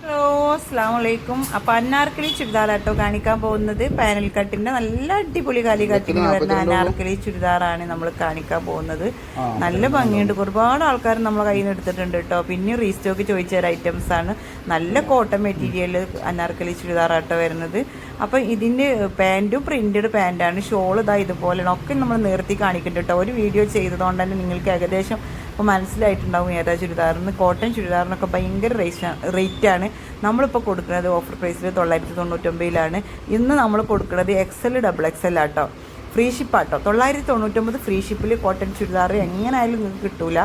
Hello അസ്സാം വലൈക്കും അപ്പൊ അനാർക്കലി ചുരിദാറാട്ടോ കാണിക്കാൻ പോകുന്നത്. പാനൽ കട്ടിന്റെ നല്ല അടിപൊളി കാലി കട്ടിന് വരുന്ന അനാർക്കലി ചുരിദാറാണ് നമ്മൾ കാണിക്കാൻ പോകുന്നത്. നല്ല ഭംഗിയുണ്ട്. ഒരുപാട് ആൾക്കാർ നമ്മളെ കയ്യിൽ നിന്ന് എടുത്തിട്ടുണ്ട് കേട്ടോ. പിന്നെ റീസ്റ്റോക്ക് ചോദിച്ച ഒരു ഐറ്റംസ് ആണ്. നല്ല കോട്ടൺ മെറ്റീരിയൽ അനാർക്കലി ചുരിദാറാട്ടോ വരുന്നത്. അപ്പൊ ഇതിന്റെ പാന്റും പ്രിന്റഡ് പാന്റാണ് ഷോൾ ഇതാ ഇതുപോലെ ഒക്കെ നമ്മൾ നിർത്തി കാണിക്കുന്നുണ്ട് കേട്ടോ. ഒരു വീഡിയോ ചെയ്തതുകൊണ്ട് തന്നെ നിങ്ങൾക്ക് ഏകദേശം ഇപ്പോൾ മനസ്സിലായിട്ടുണ്ടാവും ഏതാ ചുരിദാറിന് കോട്ടൺ ചുരിദാറിനൊക്കെ ഭയങ്കര റേറ്റ് റേറ്റാണ് നമ്മളിപ്പോൾ കൊടുക്കുന്നത് ഓഫർ പ്രൈസിൽ തൊള്ളായിരത്തി തൊണ്ണൂറ്റൊമ്പതിലാണ്. ഇന്ന് നമ്മൾ കൊടുക്കുന്നത് എക്സൽ ഡബിൾ എക്സൽ ആട്ടോ. ഫ്രീ ഷിപ്പ് ആട്ടോ. തൊള്ളായിരത്തി തൊണ്ണൂറ്റൊമ്പത് ഫ്രീ ഷിപ്പിൽ കോട്ടൺ ചുരിദാർ എങ്ങനെയായാലും നിങ്ങൾക്ക് കിട്ടൂല.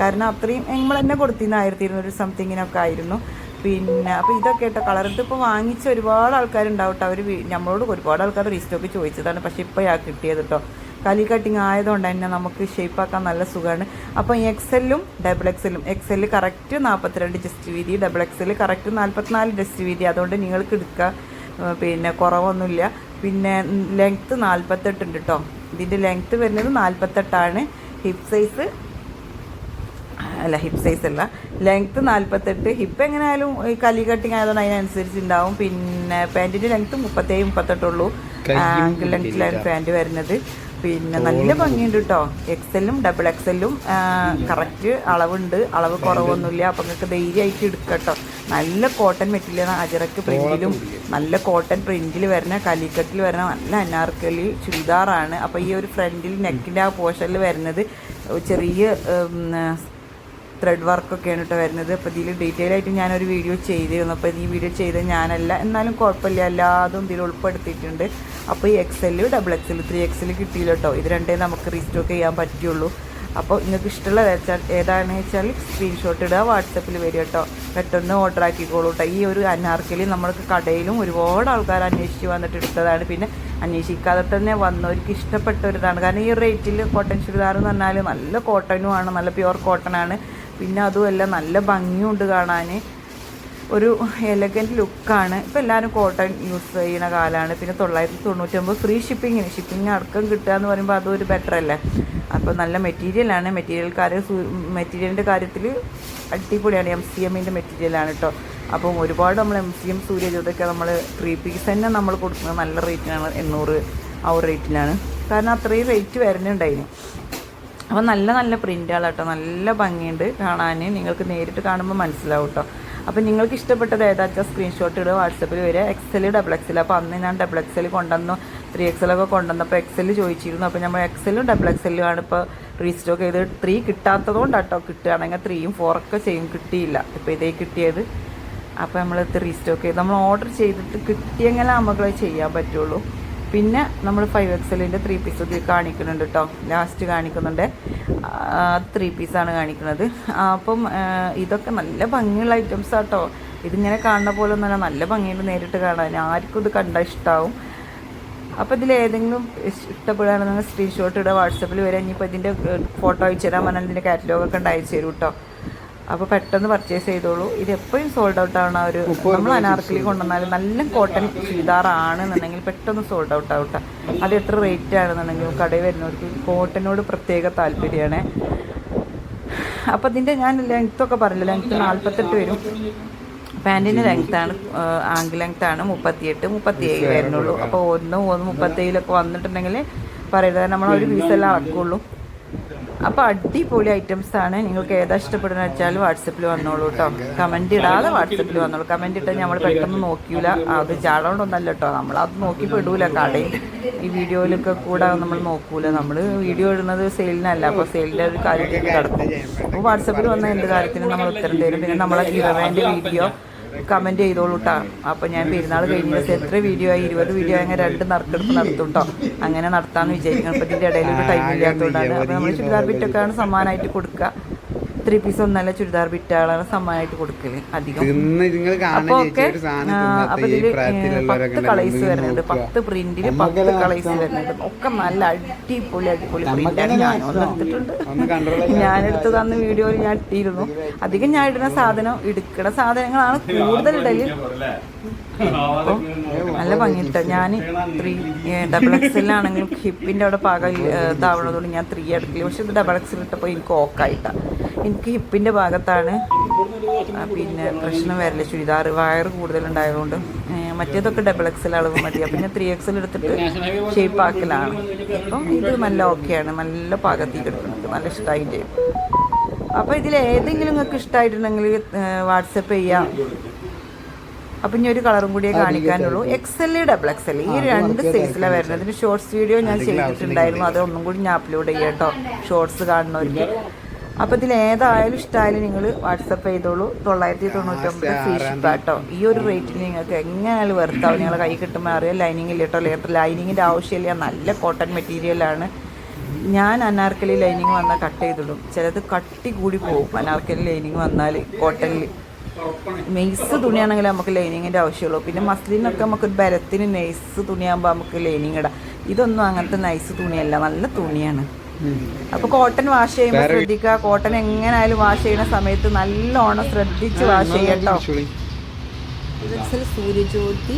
കാരണം അത്രയും നമ്മൾ തന്നെ കൊടുത്തിരുന്ന ആയിരത്തി ഇരുന്നൂറ് സംതിങ്ങിനൊക്കെ ആയിരുന്നു. പിന്നെ അപ്പോൾ ഇതൊക്കെ കേട്ടോ. കളർ ഇപ്പോൾ വാങ്ങിച്ച ഒരുപാട് ആൾക്കാരുണ്ടാവട്ടെ. അവർ നമ്മളോട് ഒരുപാട് ആൾക്കാർ റീസ്റ്റോക്ക് ചോദിച്ചതാണ്. പക്ഷേ ഇപ്പോൾ കിട്ടിയത് കേട്ടോ കലി കട്ടിങ് ആയതുകൊണ്ട് തന്നെ നമുക്ക് ഷേപ്പാക്കാൻ നല്ല സുഖമാണ്. അപ്പോൾ എക്സെല്ലും ഡബിൾ എക്സെല്ലും എക്സെൽ കറക്റ്റ് നാൽപ്പത്തിരണ്ട് ജസ്റ്റ് വീതി ഡബിൾ എക്സെൽ കറക്റ്റ് നാൽപ്പത്തിനാല് ജസ്റ്റ് വീതി. അതുകൊണ്ട് നിങ്ങൾക്ക് എടുക്കുക പിന്നെ കുറവൊന്നുമില്ല. പിന്നെ ലെങ്ത്ത് നാൽപ്പത്തെട്ടുണ്ട് കേട്ടോ ഇതിന്റെ ലെങ്ത്ത് വരുന്നത് നാൽപ്പത്തെട്ടാണ് ഹിപ്പ് സൈസ് അല്ല ഹിപ്പ് സൈസ് അല്ല. ലെങ്ത്ത് നാൽപ്പത്തെട്ട് ഹിപ്പ് എങ്ങനെയായാലും ഈ കലി കട്ടിങ് ആയതുകൊണ്ട് അതിനനുസരിച്ച് ഉണ്ടാവും. പിന്നെ പാന്റിന്റെ ലെങ്ത്ത് മുപ്പത്തേഴ് മുപ്പത്തെട്ടുള്ളൂ ആങ്കിൾ ലെങ്ത്തിലാണ് പാന്റ് വരുന്നത്. പിന്നെ നല്ല ഭംഗിയുണ്ട് കേട്ടോ എക്സെല്ലും ഡബിൾ എക്സെല്ലും കറക്റ്റ് അളവുണ്ട്. അളവ് കുറവൊന്നുമില്ല. അപ്പം നിങ്ങൾക്ക് ധൈര്യമായിട്ട് എടുക്കട്ടോ കേട്ടോ നല്ല കോട്ടൺ മെറ്റീരിയൽ അജറക്ക് പ്രിന്റിലും നല്ല കോട്ടൺ പ്രിന്റിൽ വരുന്ന കലിക്കട്ടിൽ വരുന്ന നല്ല അനാർക്കലി ചുരിദാറാണ്. അപ്പോൾ ഈ ഒരു ഫ്രണ്ടിൽ നെക്കിന്റെ ആ പോർഷനിൽ വരുന്നത് ചെറിയ ത്രെഡ് വർക്കൊക്കെയാണ് കേട്ടോ വരുന്നത്. അപ്പോൾ ഇതിൽ ഡീറ്റെയിൽ ആയിട്ട് ഞാനൊരു വീഡിയോ ചെയ്തിരുന്നു. അപ്പോൾ ഈ വീഡിയോ ചെയ്ത് ഞാനല്ല. എന്നാലും കുഴപ്പമില്ല. എല്ലാതും ഇതിൽ ഉൾപ്പെടുത്തിയിട്ടുണ്ട്. അപ്പോൾ ഈ XL double XL three XL കിട്ടിയില്ല കേട്ടോ ഇത് രണ്ടേ നമുക്ക് റീസ്റ്റോക്ക് ചെയ്യാൻ പറ്റുള്ളൂ. അപ്പോൾ നിങ്ങൾക്ക് ഇഷ്ടമുള്ള വെച്ചാൽ ഏതാണെന്ന് വെച്ചാൽ സ്ക്രീൻഷോട്ട് ഇടുക വാട്സപ്പിൽ വരിക കേട്ടോ പെട്ടെന്ന് ഓർഡർ ആക്കിക്കോളൂ കേട്ടോ ഈ ഒരു അനാർക്കലി നമ്മൾക്ക് കടയിലും ഒരുപാട് ആൾക്കാർ അന്വേഷിച്ച് വന്നിട്ട് എടുത്തതാണ്. പിന്നെ അന്വേഷിക്കാതെ തന്നെ വന്നവർക്ക് ഇഷ്ടപ്പെട്ട ഒരു ഇതാണ് കാരണം ഈ റേറ്റിൽ കോട്ടൺ ചുരിദാർ എന്ന് പറഞ്ഞാൽ നല്ല കോട്ടനുമാണ് നല്ല പ്യുവർ കോട്ടൺ ആണ്. പിന്നെ അതുമല്ല നല്ല ഭംഗിയുണ്ട് കാണാൻ ഒരു എലഗന്റ് ലുക്കാണ് ഇപ്പോൾ എല്ലാവരും കോട്ടൺ യൂസ് ചെയ്യുന്ന കാലമാണ് പിന്നെ തൊള്ളായിരത്തി തൊണ്ണൂറ്റൊമ്പത് ഫ്രീ ഷിപ്പിങ്ങിന് ഷിപ്പിംഗ് അടക്കം കിട്ടുക എന്ന് പറയുമ്പോൾ അതൊരു ബെറ്റർ അല്ലേ? അപ്പോൾ നല്ല മെറ്റീരിയലാണ് മെറ്റീരിയൽക്കാർ മെറ്റീരിയലിന്റെ കാര്യത്തിൽ അടിപൊളിയാണ്. എം സി എമ്മിന്റെ മെറ്റീരിയലാണ് കേട്ടോ അപ്പം ഒരുപാട് നമ്മൾ എം സി എം സൂര്യജ്യോതൊക്കെ നമ്മൾ ത്രീ പീസ് തന്നെ നമ്മൾ കൊടുക്കുന്നത്. നല്ല റേറ്റിനാണ് എണ്ണൂറ് ആ ഒരു റേറ്റിനാണ് കാരണം അത്രയും റേറ്റ് വരുന്നുണ്ടായിന്. അപ്പോൾ നല്ല നല്ല പ്രിന്റുകൾ കേട്ടോ നല്ല ഭംഗിയുണ്ട് കാണാൻ നിങ്ങൾക്ക് നേരിട്ട് കാണുമ്പോൾ മനസ്സിലാവും കേട്ടോ അപ്പോൾ നിങ്ങൾക്ക് ഇഷ്ടപ്പെട്ടത് ഏതാ? വെച്ചാൽ സ്ക്രീൻഷോട്ട് ഇടുക വാട്സപ്പിൽ വരിക. എക്സൽ ഡബിൾ എക്സൽ അപ്പോൾ അന്ന് ഞാൻ ഡബിൾ എക്സൽ കൊണ്ടുവന്നു. ത്രീ എക്സലൊക്കെ കൊണ്ടുവന്നപ്പോൾ എക്സൽ ചോദിച്ചിരുന്നു. അപ്പോൾ നമ്മൾ എക്സലും ഡബിൾ എക്സലും ആണ് ഇപ്പോൾ റീസ്റ്റോക്ക് ചെയ്ത് ത്രീ കിട്ടാത്തത് കേട്ടോ കിട്ടുകയാണെങ്കിൽ ത്രീയും ഫോറൊക്കെ ചെയ്യും കിട്ടിയില്ല. ഇപ്പോൾ ഇതേ കിട്ടിയത്. അപ്പോൾ നമ്മൾ റീസ്റ്റോക്ക് ചെയ്ത്. നമ്മൾ ഓർഡർ ചെയ്തിട്ട് കിട്ടിയെങ്കിലേ നമുക്ക് ചെയ്യാൻ പറ്റുള്ളൂ. പിന്നെ നമ്മൾ ഫൈവ് എക്സലിന്റെ ത്രീ പീസ് ഇത് കാണിക്കുന്നുണ്ട് കേട്ടോ ലാസ്റ്റ് കാണിക്കുന്നുണ്ട്. ത്രീ പീസാണ് കാണിക്കുന്നത്. അപ്പം ഇതൊക്കെ നല്ല ഭംഗിയുള്ള ഐറ്റംസ് ആട്ടോ. ഇതിങ്ങനെ കാണുന്ന പോലെ ഒന്നല്ല നല്ല ഭംഗിയുണ്ട് നേരിട്ട് കാണാൻ. ആർക്കും ഇത് കണ്ടാൽ ഇഷ്ടാവും. അപ്പോൾ ഇതിൽ ഏതെങ്കിലും ഇഷ്- ഇഷ്ടപ്പെടുകയാണെന്നുണ്ടെങ്കിൽ സ്ക്രീൻഷോട്ട് ഇടുക. വാട്സപ്പിൽ വരാം ഇനിയിപ്പോൾ ഇതിന്റെ ഫോട്ടോ അയച്ചു തരാൻ പറഞ്ഞാൽ ഇതിന്റെ കാറ്റലോഗൊക്കെ ഉണ്ട് അയച്ചു തരും കേട്ടോ അപ്പോൾ പെട്ടെന്ന് പർച്ചേസ് ചെയ്തോളൂ. ഇത് എപ്പോഴും സോൾഡ് ഔട്ട് ആവുന്ന ഒരു നമ്മൾ അനാർക്കലി കൊണ്ടുവന്നാലും നല്ല കോട്ടൺ ചുരിദാറാണെന്നുണ്ടെങ്കിൽ പെട്ടെന്ന് സോൾഡ് ഔട്ട് ആവട്ടെ. അത് എത്ര റേറ്റ് ആണെന്നുണ്ടെങ്കിലും കടയിൽ വരുന്നവർക്ക് കോട്ടനോട് പ്രത്യേക താല്പര്യമാണ്. അപ്പോൾ ഇതിന്റെ ഞാൻ ലെങ്ത്തൊക്കെ പറഞ്ഞില്ല? ലെങ്ത്ത് നാൽപ്പത്തെട്ട് വരും. പാന്റിന്റെ ലെങ്ത്താണ് ആംഗിൾ ലെങ്ത്താണ് മുപ്പത്തിയെട്ട് മുപ്പത്തിയേഴ് വരുന്നുള്ളൂ. അപ്പോൾ ഒന്ന് ഒന്ന് മുപ്പത്തേഴിലൊക്കെ വന്നിട്ടുണ്ടെങ്കിൽ പറയുന്നത് നമ്മൾ ഒരു പീസെല്ലാം അളക്കുള്ളൂ. അപ്പോൾ അടിപൊളി ഐറ്റംസ് ആണ്. നിങ്ങൾക്ക് ഏതാ ഇഷ്ടപ്പെടുന്ന വെച്ചാൽ വാട്സപ്പിൽ വന്നോളൂ കേട്ടോ കമന്റ് ഇടാതെ വാട്സപ്പിൽ വന്നോളൂ. കമന്റ് ഇട്ടാൽ നമ്മൾ പെട്ടെന്ന് നോക്കിയില്ല അത് ചാടോണ്ടൊന്നല്ല കേട്ടോ നമ്മൾ അത് നോക്കി പെടൂല കടയിൽ ഈ വീഡിയോയിലൊക്കെ കൂടെ നമ്മൾ നോക്കൂല. നമ്മൾ വീഡിയോ ഇടുന്നത് സെയിലിനല്ല. അപ്പോൾ സെയിലിന്റെ ഒരു കാര്യത്തിൽ കിടക്കും. അപ്പോൾ വാട്സപ്പിൽ വന്ന എന്ത് കാര്യത്തിനും നമ്മൾ ഉത്തരം തരും. പിന്നെ നമ്മളെ ഇറവേന്റെ വീഡിയോ കമന്റ് ചെയ്തോളൂ കേട്ടോ അപ്പോൾ ഞാൻ പെരുന്നാൾ കഴിഞ്ഞ ദിവസം എത്ര വീഡിയോ ആയി? ഇരുപത് വീഡിയോ അങ്ങനെ രണ്ട് നറുക്കെടുപ്പ് നടത്തും കേട്ടോ അങ്ങനെ നടത്താമെന്ന് വിചാരിക്കണം അപ്പോൾ ഇതിന്റെ ഇടയിൽ ഒരു ടൈം ഇല്ലാത്തതുകൊണ്ടാണ്. അപ്പോൾ നമ്മൾ ചുരിദാർ ബിറ്റൊക്കെയാണ് സമ്മാനമായിട്ട് കൊടുക്കുക. ത്രീ പീസ് ഒന്നല്ല ചുരിദാർ വിറ്റാളാണ് സമ്മാനമായിട്ട് കൊടുക്കൽ അധികം. അപ്പൊ ഒക്കെ അപ്പൊ ഇതിൽ പത്ത് കളേഴ്സ് വരുന്നുണ്ട്. പത്ത് പ്രിന്റിൽ പത്ത് കളേഴ്സ് വരുന്നുണ്ട്. ഒക്കെ നല്ല അടിപൊളി അടിപൊളി പ്രിന്റാണ് ഞാൻ എടുത്തിട്ടുണ്ട്. എടുത്ത് തന്ന വീഡിയോയിൽ ഞാൻ ഇട്ടിരുന്നു. അധികം ഞാൻ ഇടുന്ന സാധനം എടുക്കണ സാധനങ്ങളാണ് കൂടുതൽ ഇടൽ. നല്ല ഭംഗിട്ട ഞാൻ ത്രീ ഡബിൾ എക്സലിലാണെങ്കിൽ ഹിപ്പിന്റെ അവിടെ പാകം ഇതാവണതുകൊണ്ട് ഞാൻ ത്രീ എടുക്കില്ല പക്ഷെ ഇത് ഡബിൾ എക്സൽ ഇട്ടപ്പോൾ എനിക്ക് ഓക്കായിട്ടാണ് എനിക്ക് ഹിപ്പിന്റെ ഭാഗത്താണ്. പിന്നെ പ്രശ്നം വരൽ ചുരിദാർ വയറ് കൂടുതലുണ്ടായതുകൊണ്ട് മറ്റേതൊക്കെ ഡബിൾ എക്സൽ അളവ് മതി. പിന്നെ ത്രീ എക്സൽ എടുത്തിട്ട് ഷേപ്പ് ആക്കലാണ്. അപ്പം ഇത് നല്ല ഓക്കെയാണ് നല്ല പാകത്തിൽ കിടക്കുന്നത് നല്ല ഇഷ്ടമായിട്ട് അപ്പം അപ്പോൾ ഇതിൽ ഏതെങ്കിലും നിങ്ങൾക്ക് ഇഷ്ടമായിട്ടുണ്ടെങ്കിൽ വാട്സപ്പ് ചെയ്യാം. അപ്പം ഇനി ഒരു കളറും കൂടിയേ കാണിക്കാനുള്ളൂ. എക്സൽ ഡബിൾ എക്സൽ ഈ രണ്ട് സൈസിലാണ് വരുന്നത്. ഇതിന് ഷോർട്സ് വീഡിയോ ഞാൻ ചെയ്തിട്ടുണ്ടായിരുന്നു. അത് ഒന്നും കൂടി ഞാൻ അപ്ലോഡ് ചെയ്യാം കേട്ടോ ഷോർട്സ് കാണുന്നവർക്ക്. അപ്പോൾ ഇതിൽ ഏതായാലും ഇഷ്ടമായാലും നിങ്ങൾ വാട്സപ്പ് ചെയ്തോളൂ. തൊള്ളായിരത്തി തൊണ്ണൂറ്റൊമ്പത് ഫ്രീ ഈ ഒരു റേറ്റിന് നിങ്ങൾക്ക് എങ്ങനെയാലും വെറുത്താവും നിങ്ങളെ കൈ കിട്ടുമ്പോൾ അറിയാം. ലൈനിങ് ഇല്ലട്ടോ ലേറ്റർ ലൈനിങ്ങിന്റെ ആവശ്യമില്ല. നല്ല കോട്ടൺ മെറ്റീരിയലാണ് ഞാൻ അനാർക്കലി ലൈനിങ് വന്നാൽ കട്ട് ചെയ്തിടും. ചിലത് കട്ടി കൂടി പോകും. അനാർക്കലി ലൈനിങ് വന്നാൽ കോട്ടണിൽ നെയ്സ് തുണിയാണെങ്കിൽ നമുക്ക് ലൈനിങ്ങിന്റെ ആവശ്യമുള്ളൂ. പിന്നെ മസ്ലിനൊക്കെ നമുക്ക് ഒരു ബലത്തിന് നെയ്സ് തുണിയാകുമ്പോൾ നമുക്ക് ലൈനിങ് ഇടാം. ഇതൊന്നും അങ്ങനത്തെ നൈസ് തുണിയല്ല. നല്ല തുണിയാണ്. അപ്പോൾ കോട്ടൺ വാഷ് ചെയ്യുമ്പോൾ ശ്രദ്ധിക്കുക. കോട്ടൺ എങ്ങനെയായാലും വാഷ് ചെയ്യുന്ന സമയത്ത് നല്ലോണം ശ്രദ്ധിച്ച് വാഷ് ചെയ്യട്ടോ സൂര്യജ്യോതി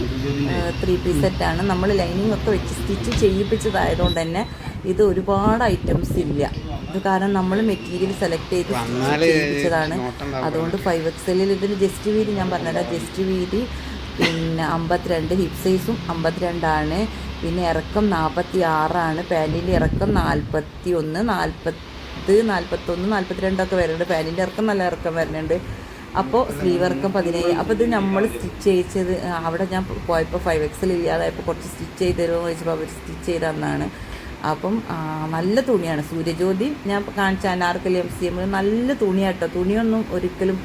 ത്രീ പീസ് ആണ്. നമ്മൾ ലൈനിങ് ഒക്കെ വെച്ച് സ്റ്റിച്ച് ചെയ്യിപ്പിച്ചതായതുകൊണ്ട് തന്നെ ഇത് ഒരുപാട് ഐറ്റംസ് ഇല്ല. ഇത് കാരണം നമ്മൾ മെറ്റീരിയൽ സെലക്ട് ചെയ്ത് ചെയ്യിപ്പിച്ചതാണ്. അതുകൊണ്ട് ഫൈവ് എക്സലിൽ ഇതിന് ജസ്റ്റ് വീതി ഞാൻ പറഞ്ഞുതരാം. ജസ്റ്റ് വീതി പിന്നെ അമ്പത്തിരണ്ട് ഹിപ് സൈസും അമ്പത്തിരണ്ടാണ്. പിന്നെ ഇറക്കം നാൽപ്പത്തി ആറാണ് പാന്റിന്റെ ഇറക്കം നാൽപ്പത്തി ഒന്ന് നാൽപ്പത്ത് നാൽപ്പത്തൊന്ന് നാൽപ്പത്തിരണ്ടൊക്കെ വരുന്നുണ്ട് പാന്റിന്റെ ഇറക്കം നല്ല ഇറക്കം വരുന്നുണ്ട് അപ്പോൾ സ്ലീവ് ഇറക്കം പതിനേഴ് അപ്പോൾ ഇത് നമ്മൾ സ്റ്റിച്ച് ആ, അവിടെ ഞാൻ പോയപ്പോൾ ഫൈവ് എക്സൽ ഇല്ലാതായപ്പോൾ കുറച്ച് സ്റ്റിച്ച് ചെയ്ത് തരുമോ ചോദിച്ചപ്പോൾ അവർ സ്റ്റിച്ച് ചെയ്ത് തന്നാണ്. അപ്പം നല്ല തുണിയാണ്. സൂര്യജ്യോതി ഞാൻ കാണിച്ച അനാർക്കലി എം സി എം നല്ല തുണിയാട്ടോ. തുണിയൊന്നും ഒരിക്കലും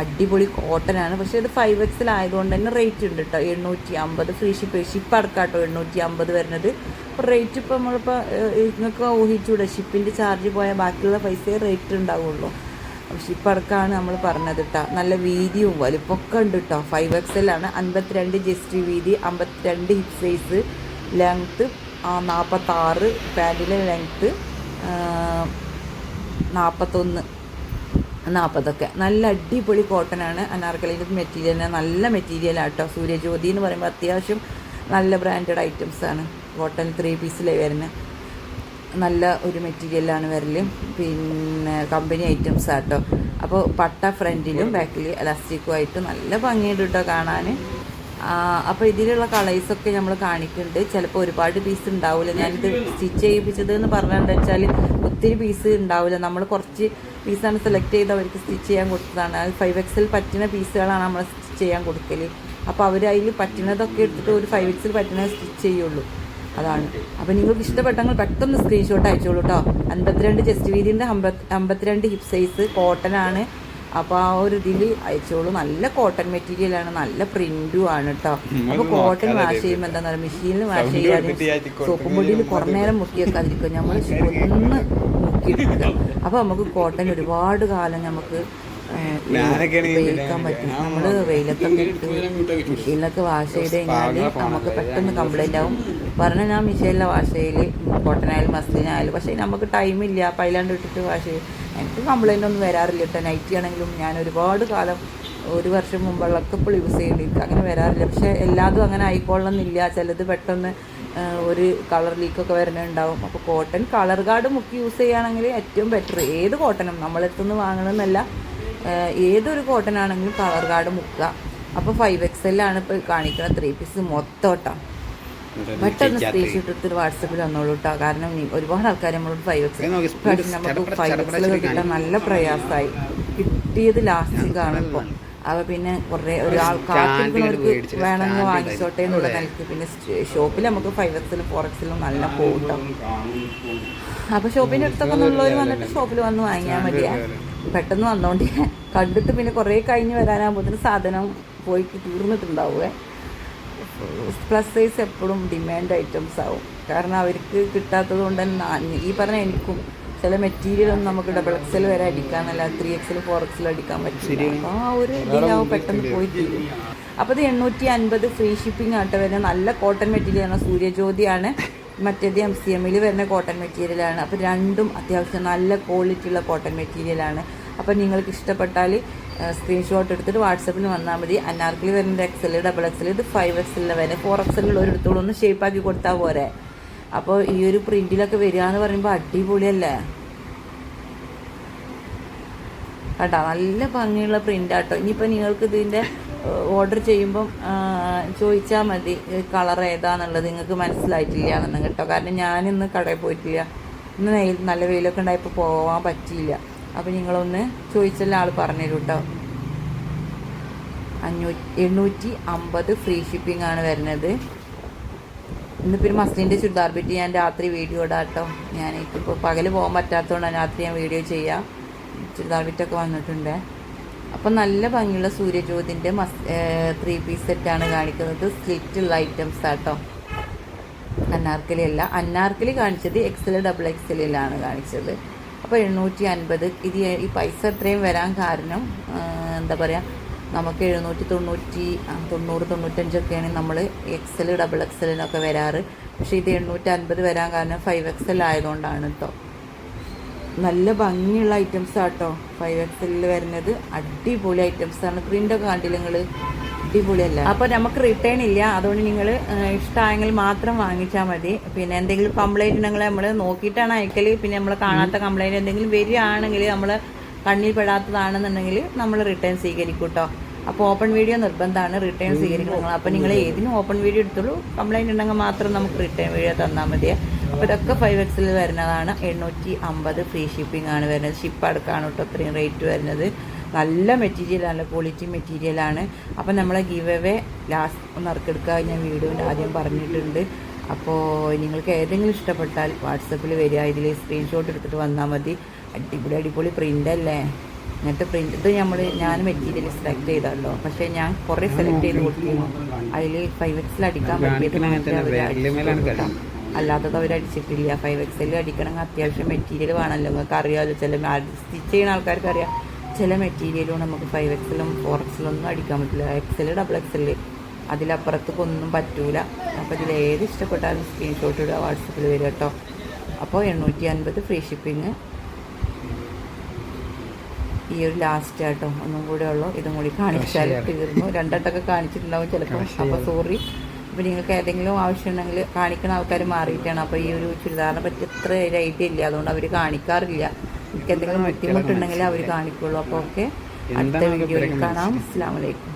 അടിപൊളി കോട്ടനാണ് പക്ഷേ ഇത് ഫൈവ് എക്സിൽ ആയതുകൊണ്ട് തന്നെ റേറ്റ് ഉണ്ട് കേട്ടോ എണ്ണൂറ്റി അമ്പത് ഫ്രീ ഷിപ്പ് ഷിപ്പ് അടക്കാട്ടോ. എണ്ണൂറ്റി അമ്പത് വരുന്നത് അപ്പോൾ റേറ്റ് ഇപ്പോൾ നമ്മളിപ്പോൾ നിങ്ങൾക്ക് ഊഹിച്ചൂടെ. ഷിപ്പിന്റെ ചാർജ് പോയാൽ ബാക്കിയുള്ള പൈസയെ റേറ്റ് ഉണ്ടാവുള്ളൂ ഷിപ്പ് അടക്കമാണ് നമ്മൾ പറഞ്ഞത് കേട്ടോ നല്ല വീതിയും വലുപ്പമൊക്കെ ഉണ്ട് കേട്ടോ ഫൈവ് എക്സലാണ് അൻപത്തിരണ്ട് ജസ്റ്റ് വീതി അമ്പത്തിരണ്ട് ഹിപ്പ് സൈസ് ലെങ്ത്ത് നാൽപ്പത്താറ് പാന്റിലെ ലെങ്ത്ത് നാൽപ്പത്തൊന്ന് നാൽപ്പതൊക്കെ നല്ല അടിപൊളി കോട്ടനാണ് അനാർക്കലിന്റെ മെറ്റീരിയലിന് നല്ല മെറ്റീരിയലാണ് ആട്ടോ സൂര്യജ്യോതി എന്ന് പറയുമ്പോൾ അത്യാവശ്യം നല്ല ബ്രാൻഡഡ് ഐറ്റംസ് ആണ്. കോട്ടൺ ത്രീ പീസിലേ വരുന്നത് നല്ല ഒരു മെറ്റീരിയലാണ് വരൽ. പിന്നെ കമ്പനി ഐറ്റംസ് ആട്ടോ അപ്പോൾ പട്ട ഫ്രണ്ടിലും ബാക്കിൽ എലാസ്റ്റിക്കും ആയിട്ട് നല്ല ഭംഗിയുണ്ട് കേട്ടോ കാണാൻ അപ്പോൾ ഇതിലുള്ള കളേഴ്സൊക്കെ നമ്മൾ കാണിക്കുന്നുണ്ട് ചിലപ്പോൾ ഒരുപാട് പീസ് ഉണ്ടാവില്ല ഞാനിത് സ്റ്റിച്ച് ചെയ്യിപ്പിച്ചത് എന്ന് പറഞ്ഞതെന്ന് വെച്ചാൽ ഒത്തിരി പീസ് ഉണ്ടാവില്ല നമ്മൾ കുറച്ച് പീസാണ് സെലക്ട് ചെയ്ത് അവർക്ക് സ്റ്റിച്ച് ചെയ്യാൻ കൊടുത്തതാണ്. അത് ഫൈവ് എക്സിൽ പറ്റുന്ന പീസുകളാണ് നമ്മൾ സ്റ്റിച്ച് ചെയ്യാൻ കൊടുക്കൽ അപ്പോൾ അവർ അതിൽ പറ്റുന്നതൊക്കെ എടുത്തിട്ട് ഒരു ഫൈവ് എക്സിൽ പറ്റുന്നത് സ്റ്റിച്ച് ചെയ്യുള്ളൂ. അതാണ്. അപ്പോൾ നിങ്ങൾക്ക് ഇഷ്ടപ്പെട്ടെങ്കിൽ പെട്ടെന്ന് സ്ക്രീൻഷോട്ട് അയച്ചോളൂ കേട്ടോ അൻപത്തിരണ്ട് ചെസ്റ്റ് വീതിന്റെ അമ്പത്തി അമ്പത്തിരണ്ട് ഹിപ്പ് സൈസ് കോട്ടൺ ആണ്. അപ്പോൾ ആ ഒരു ഇതിൽ അയച്ചോളൂ. നല്ല കോട്ടൺ മെറ്റീരിയലാണ് നല്ല പ്രിന്റും ആണ് കേട്ടോ അപ്പോൾ കോട്ടൺ വാഷ് ചെയ്യുമ്പോൾ എന്താ പറയുക മെഷീനിൽ വാഷ് ചെയ്യാതെ സോപ്പും പൊടിയിൽ കുറേ നേരം മുക്കി വെക്കാതിരിക്കും നമ്മൾ ഒന്ന് മുക്കിയെടുക്കുക അപ്പോൾ നമുക്ക് കോട്ടൺ ഒരുപാട് കാലം നമുക്ക് ഉപയോഗിക്കാൻ പറ്റും. നമ്മൾ വെയിലത്തൊക്കെ ഇട്ട് മെഷീനിലൊക്കെ വാഷ് ചെയ്ത് കഴിഞ്ഞാൽ നമുക്ക് പെട്ടെന്ന് കംപ്ലൈന്റ് ആവും. പറഞ്ഞ ഞാൻ മെഷീനിലെ വാഷ് ചെയ്യൽ മസ്ലിൻ ആയാലും പക്ഷേ നമുക്ക് ടൈമില്ല അപ്പം അതിലാണ്ട് ഇട്ടിട്ട് വാഷ് ചെയ്യും. എനിക്ക് കംപ്ലൈന്റ് ഒന്നും വരാറില്ല കേട്ടോ. നൈറ്റി ആണെങ്കിലും ഞാൻ ഒരുപാട് കാലം ഒരു വർഷം മുമ്പുള്ളൊക്കെ ഇപ്പോൾ യൂസ് ചെയ്യേണ്ടി. അങ്ങനെ വരാറില്ല. പക്ഷേ എല്ലാതും അങ്ങനെ ആയിക്കൊള്ളണമെന്നില്ല ചിലത് പെട്ടെന്ന് ഒരു കളർ ലീക്കൊക്കെ വരുന്നുണ്ടാവും. അപ്പോൾ കോട്ടൺ കളർ കാർഡ് മുക്കി യൂസ് ചെയ്യുകയാണെങ്കിൽ ഏറ്റവും ബെറ്റർ ഏത് കോട്ടനും നമ്മളെടുത്തുനിന്ന് വാങ്ങണമെന്നല്ല. ആ, ഏതൊരു കോട്ടൺ ആണെങ്കിലും കളർ കാർഡ് മുക്കുക. അപ്പോൾ ഫൈവ് എക്സ് ആണ് ഇപ്പോൾ കാണിക്കുന്നത് ത്രീ പീസ് മൊത്തം കേട്ടോ പെട്ടെന്ന് സ്ക്രീൻഷോട്ട് എടുത്തിട്ട് വാട്സപ്പിൽ വന്നോളൂ കേട്ടോ കാരണം ഒരുപാട് ആൾക്കാർ നമ്മളോട് ഫൈവ് എക്സ് നമുക്ക് ഫൈവ് എക്സിലൊക്കെ കിട്ടാൻ നല്ല പ്രയാസമായി കിട്ടിയത് ലാസ്റ്റ് കാണും അപ്പോൾ പിന്നെ കുറേ ഒരാൾ കാത്തിരിക്കുന്നവർക്ക് വേണമെന്ന് വാങ്ങിച്ചോട്ടെ എന്നുള്ള നിലയ്ക്ക് പിന്നെ ഷോപ്പിൽ നമുക്ക് ഫൈവ് എക്സിലും ഫോർ എക്സിലും നല്ല പോകും അപ്പൊ ഷോപ്പിന്റെ ഷോപ്പിന്റെ അടുത്തൊക്കെ ഉള്ളവർ വന്നിട്ട് ഷോപ്പിൽ വന്ന് വാങ്ങിയാൽ മതിയാ. പെട്ടെന്ന് വന്നോണ്ടി കണ്ടിട്ട് പിന്നെ കുറേ കഴിഞ്ഞ് വരാനാകുമ്പോഴത്തേന് സാധനം പോയി തീർന്നിട്ടുണ്ടാവുമേ പ്ലസ് സൈസ് എപ്പോഴും ഡിമാൻഡ് ഐറ്റംസ് ആവും. കാരണം അവർക്ക് കിട്ടാത്തത് കൊണ്ട് തന്നെ ഈ പറഞ്ഞ എനിക്കും ചില മെറ്റീരിയൽ ഒന്നും നമുക്ക് ഡബിൾ എക്സൽ വരെ അടിക്കാന്നല്ല ത്രീ എക്സൽ ഫോർ എക്സൽ അടിക്കാൻ പറ്റും അപ്പോൾ ആ ഒരു ഇതിലാവും പെട്ടെന്ന് പോയി തീരും. അപ്പോൾ ഇത് എണ്ണൂറ്റി അൻപത് ഫ്രീ ഷിപ്പിംഗ് ആട്ട് വരുന്ന നല്ല കോട്ടൺ മെറ്റീരിയലാണ് സൂര്യജ്യോതിയാണ്. മറ്റേത് എം സി എമ്മിൽ വരുന്ന കോട്ടൺ മെറ്റീരിയലാണ് അപ്പോൾ രണ്ടും അത്യാവശ്യം നല്ല ക്വാളിറ്റി ഉള്ള കോട്ടൺ മെറ്റീരിയലാണ് അപ്പോൾ നിങ്ങൾക്ക് ഇഷ്ടപ്പെട്ടാൽ സ്ക്രീൻഷോട്ട് എടുത്തിട്ട് വാട്സപ്പിൽ വന്നാൽ മതി. അനാർക്കിൽ വരുന്നത് എക്സൽ ഡബിൾ എക്സൽ ഇത് ഫൈവ് എക്സലിൽ വരെ ഫോർ എക്സലിൽ ഒരു എടുത്തോളൂ. ഒന്ന് ഷേപ്പാക്കി കൊടുത്താൽ പോരെ. അപ്പോൾ ഈ ഒരു പ്രിന്റിലൊക്കെ വരിക എന്ന് പറയുമ്പോൾ അടിപൊളിയല്ലേ? കേട്ടോ നല്ല ഭംഗിയുള്ള പ്രിന്റ് ആട്ടോ ഇനിയിപ്പോൾ നിങ്ങൾക്ക് ഇതിന്റെ ഓർഡർ ചെയ്യുമ്പം ചോദിച്ചാൽ മതി കളർ ഏതാന്നുള്ളത്. നിങ്ങൾക്ക് മനസ്സിലായിട്ടില്ല എന്നു കേട്ടോ. കാരണം ഞാനിന്ന് കടയിൽ പോയിട്ടില്ല. ഇന്ന് നെയിൽ നല്ല വെയിലൊക്കെ ഉണ്ടായപ്പോൾ പോകാൻ പറ്റിയില്ല. അപ്പോൾ നിങ്ങളൊന്ന് ചോദിച്ചാൽ ആൾ പറഞ്ഞുതരും കേട്ടോ അഞ്ഞൂറ്റി എണ്ണൂറ്റി അമ്പത് ഫ്രീ ഷിപ്പിംഗ് ആണ് വരുന്നത്. ഇന്നിപ്പോൾ ഒരു മസ്ലിന്റെ ചുരിദാർ പറ്റി ഞാൻ രാത്രി വീഡിയോ ഇടാം കേട്ടോ ഞാൻ ഇപ്പോൾ പകൽ പോകാൻ പറ്റാത്തതുകൊണ്ട് രാത്രി ഞാൻ വീഡിയോ ചെയ്യാം. ചുരിദാർ ബിറ്റൊക്കെ വന്നിട്ടുണ്ട്. അപ്പം നല്ല ഭംഗിയുള്ള സൂര്യജ്യോതിന്റെ മസ് ത്രീ പീസ് സെറ്റാണ് കാണിക്കുന്നത്. സ്ലിറ്റുള്ള ഐറ്റംസ് ആട്ടോ. അന്നാർക്കലി അല്ല അന്നാർക്കലി കാണിച്ചത് എക്സൽ ഡബിൾ എക്സലിലാണ് കാണിച്ചത്. അപ്പോൾ എണ്ണൂറ്റി അൻപത്. ഇത് ഈ പൈസ എത്രയും വരാൻ കാരണം എന്താ പറയുക നമുക്ക് എഴുന്നൂറ്റി തൊണ്ണൂറ്റി തൊണ്ണൂറ് തൊണ്ണൂറ്റഞ്ചൊക്കെയാണ് നമ്മൾ എക്സൽ ഡബിൾ എക്സലിനൊക്കെ വരാറ്. പക്ഷേ ഇത് എണ്ണൂറ്റി അൻപത് വരാൻ കാരണം ഫൈവ് എക്സൽ ആയതുകൊണ്ടാണ് കേട്ടോ നല്ല ഭംഗിയുള്ള ഐറ്റംസ് ആട്ടോ ഫൈവ് എക്സലിൽ വരുന്നത്. അടിപൊളി ഐറ്റംസ് ആണ്. പ്രിന്റൊക്കെ കണ്ടില്ല നിങ്ങൾ അടിപൊളിയല്ല? അപ്പോൾ നമുക്ക് റിട്ടേൺ ഇല്ല. അതുകൊണ്ട് നിങ്ങൾ ഇഷ്ടമായെങ്കിൽ മാത്രം വാങ്ങിച്ചാൽ മതി. പിന്നെ എന്തെങ്കിലും കംപ്ലൈന്റ് ഉണ്ടെങ്കിൽ നമ്മൾ നോക്കിയിട്ടാണ് അയക്കൽ പിന്നെ നമ്മൾ കാണാത്ത കംപ്ലൈന്റ് എന്തെങ്കിലും വരികയാണെങ്കിൽ നമ്മൾ കണ്ണിൽ പെടാത്തതാണെന്നുണ്ടെങ്കിൽ നമ്മൾ റിട്ടേൺ സ്വീകരിക്കും കേട്ടോ അപ്പോൾ ഓപ്പൺ വീഡിയോ നിർബന്ധമാണ് റിട്ടേൺ സ്വീകരിക്കുന്നത് അപ്പോൾ നിങ്ങൾ ഏതിനും ഓപ്പൺ വീഡിയോ എടുത്തുള്ളൂ. കംപ്ലൈന്റ് ഉണ്ടെങ്കിൽ മാത്രം നമുക്ക് റിട്ടേൺ വീഡിയോ തന്നാൽ മതിയെ. അപ്പോൾ ഇതൊക്കെ ഫൈവ് എക്സിൽ വരുന്നതാണ്. എണ്ണൂറ്റി അമ്പത് ഫ്രീ ഷിപ്പിംഗ് ആണ് വരുന്നത്. ഷിപ്പ് അടുക്കാണ് കേട്ടോ അത്രയും റേറ്റ് വരുന്നത്. നല്ല മെറ്റീരിയൽ മെറ്റീരിയലാണ് ക്വാളിറ്റി മെറ്റീരിയലാണ് അപ്പോൾ നമ്മളെ ഗീവ് അവേ ലാസ്റ്റ് ഒന്ന് ഇറക്കെടുക്കുക ഞാൻ വീഡിയോന്റെ ആദ്യം പറഞ്ഞിട്ടുണ്ട്. അപ്പോൾ നിങ്ങൾക്ക് ഏതെങ്കിലും ഇഷ്ടപ്പെട്ടാൽ വാട്സപ്പിൽ വരിക. ഇതിൽ സ്ക്രീൻഷോട്ട് എടുത്തിട്ട് വന്നാൽ മതി. അടിപൊളി അടിപൊളി പ്രിന്റ് അല്ലേ? ഇങ്ങനത്തെ പ്രിന്റ് ഇത് നമ്മൾ ഞാൻ മെറ്റീരിയൽ സെലക്ട് ചെയ്തല്ലോ പക്ഷേ ഞാൻ കുറേ സെലക്ട് ചെയ്ത് കൊടുത്തിരുന്നു അതിൽ ഫൈവ് എക്സിൽ അടിക്കാൻ പറ്റിയത്. അല്ലാത്തത് അവർ അടിച്ചിട്ടില്ല. ഫൈവ് എക്സിൽ അടിക്കണമെങ്കിൽ അത്യാവശ്യം മെറ്റീരിയൽ വേണമല്ലോ. നിങ്ങൾക്ക് അറിയാമല്ലോ ചില സ്റ്റിച്ച് ചെയ്യുന്ന ആൾക്കാർക്ക് അറിയാം. ചില മെറ്റീരിയലും നമുക്ക് ഫൈവ് എക്സിലും ഫോർ എക്സിലും ഒന്നും അടിക്കാൻ പറ്റില്ല. എക്സൽ ഡബിൾ എക്സൽ അതിലപ്പുറത്തേക്ക് ഒന്നും പറ്റൂല. അപ്പോൾ ഇതിൽ ഏത് ഇഷ്ടപ്പെട്ടാലും സ്ക്രീൻഷോട്ട് ഇടുക വാട്സപ്പിൽ വരിക കേട്ടോ. അപ്പോൾ എണ്ണൂറ്റി അൻപത് ഫ്രീ ഷിപ്പിങ് ഈ ഒരു ലാസ്റ്റ് ആട്ടോ ഒന്നും കൂടെ ഉള്ളൂ. ഇതും കൂടി കാണിച്ചാൽ തീർന്നു. രണ്ടെട്ടൊക്കെ കാണിച്ചിട്ടുണ്ടാവും ചിലപ്പോൾ അപ്പോൾ സോറി അപ്പോൾ നിങ്ങൾക്ക് ഏതെങ്കിലും ആവശ്യമുണ്ടെങ്കിൽ കാണിക്കുന്ന ആൾക്കാർ മാറിയിട്ടാണ്. അപ്പോൾ ഈ ഒരു ചുരിദാറിനെ പറ്റി ഇത്ര ഐഡിയ ഇല്ല. അതുകൊണ്ട് അവർ കാണിക്കാറില്ല. എനിക്ക് എന്തെങ്കിലും ബുദ്ധിമുട്ടുണ്ടെങ്കിൽ അവർ കാണിക്കുള്ളൂ. അപ്പോൾ ഓക്കെ അടുത്ത വീഡിയോയിൽ കാണാം. അസ്സാം വലൈക്കും